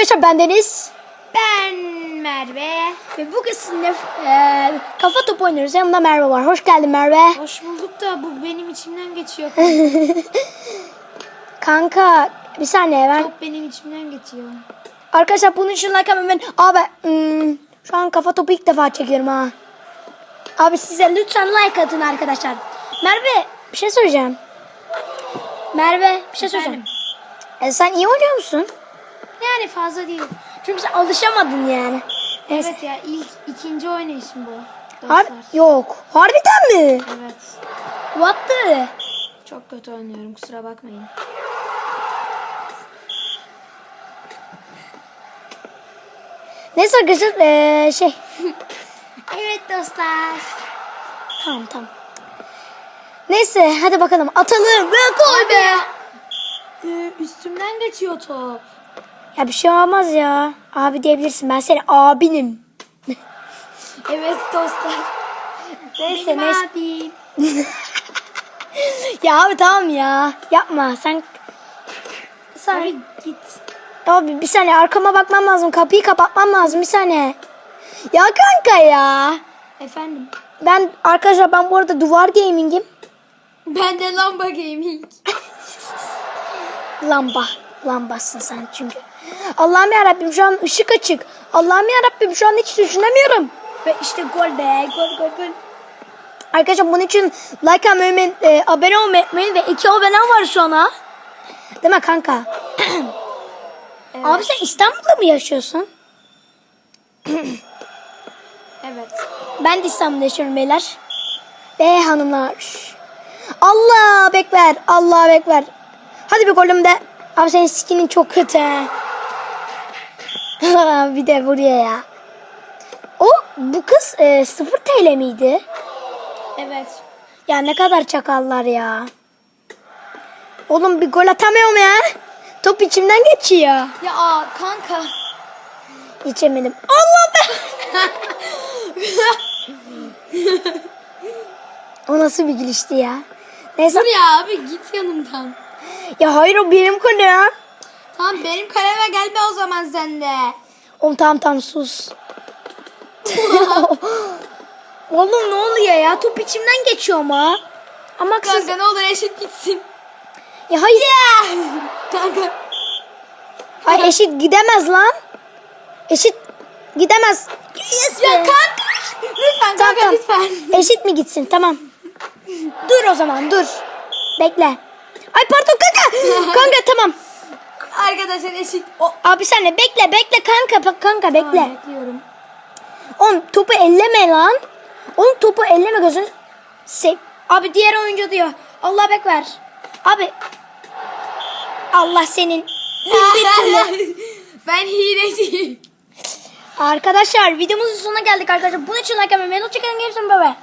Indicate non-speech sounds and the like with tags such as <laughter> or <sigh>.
Arkadaşlar bendeniz Ben Merve. ve bugün sizinle e, kafa topu oynuyoruz. Yanımda Merve var. Hoş geldin Merve. Hoş bulduk da bu benim içimden geçiyor. <laughs> Kanka bir saniye ben. Top benim içimden geçiyor. Arkadaşlar bunun için like hemen. Abi hmm, şu an kafa topu ilk defa çekiyorum ha. Abi size lütfen like atın arkadaşlar. Merve bir şey söyleyeceğim. Merve bir şey söyleyeceğim. E, sen iyi oynuyor musun? Yani fazla değil. Çünkü sen alışamadın yani. Neyse. Evet ya ilk ikinci oynayışım bu. Har Dostlar. yok. Harbiden mi? Evet. What the? Çok kötü oynuyorum kusura bakmayın. Neyse arkadaşlar eee, şey. <laughs> Evet dostlar. Tamam tamam. Neyse hadi bakalım atalım ve gol be. Ee, üstümden geçiyor top. Ya bir şey olmaz ya. Abi diyebilirsin ben senin abinim. <laughs> Evet dostlar. Neyse Benim neyse. abim. <laughs> Ya abi tamam ya. Yapma sen. Sen. Abi git. Abi bir saniye arkama bakmam lazım. Kapıyı kapatmam lazım bir saniye. Ya kanka ya. Efendim. Ben arkadaşlar ben bu arada duvar gaming'im. Ben de lamba gaming. Lamba. Lambasın sen çünkü. Allah'ım ya Rabbim şu an ışık açık. Allah'ım ya Rabbim şu an hiç düşünemiyorum. Ve işte gol be. Gol gol gol. Arkadaşlar bunun için like atmayı, e, abone olmayı unutmayın ve iki abonem var şu an ha. Değil mi kanka? <clears throat> Abi sen İstanbul'da mı yaşıyorsun? <clears throat> Evet. Ben de İstanbul'da yaşıyorum beyler. Ve hanımlar. Allah bekler. Allah bekler. Hadi bir golüm de. Abi senin skinin çok kötü. <laughs> bir de buraya ya. O bu kız e, 0 TL miydi? Evet. Ya ne kadar çakallar ya. Oğlum bir gol atamıyorum ya. Top içimden geçiyor. Ya aa, kanka. İçemedim. Allah be. <laughs> o nasıl bir gülüştü ya. Neyse. Dur ya abi git yanımdan. Ya hayır o benim kalem. Tamam benim kaleme gelme o zaman sen de. Oğlum tamam tamam sus. <laughs> Oğlum ne oluyor ya? Top içimden geçiyor ama. Ama kız... Kanka ne olur eşit gitsin. Ya hayır. <laughs> Kanka. Hayır eşit gidemez lan. Eşit gidemez. Yes Ya be. kanka. Lütfen kanka tamam. lütfen. Eşit mi gitsin? Tamam. Dur o zaman dur. Bekle. Ay pardon kanka. <laughs> kanka tamam. Arkadaşlar eşit. O. Abi sen de bekle bekle kanka kanka bekle. Tamam, bekliyorum. Oğlum topu elleme lan. Oğlum topu elleme gözün. Se Abi diğer oyuncu diyor. Allah bekler. Abi. Allah senin. <laughs> Ben hileciyim. Arkadaşlar videomuzun sonuna geldik arkadaşlar. Bunun için like yapmayı unutmayın. Hoşçakalın. Görüşürüz. Bye bye.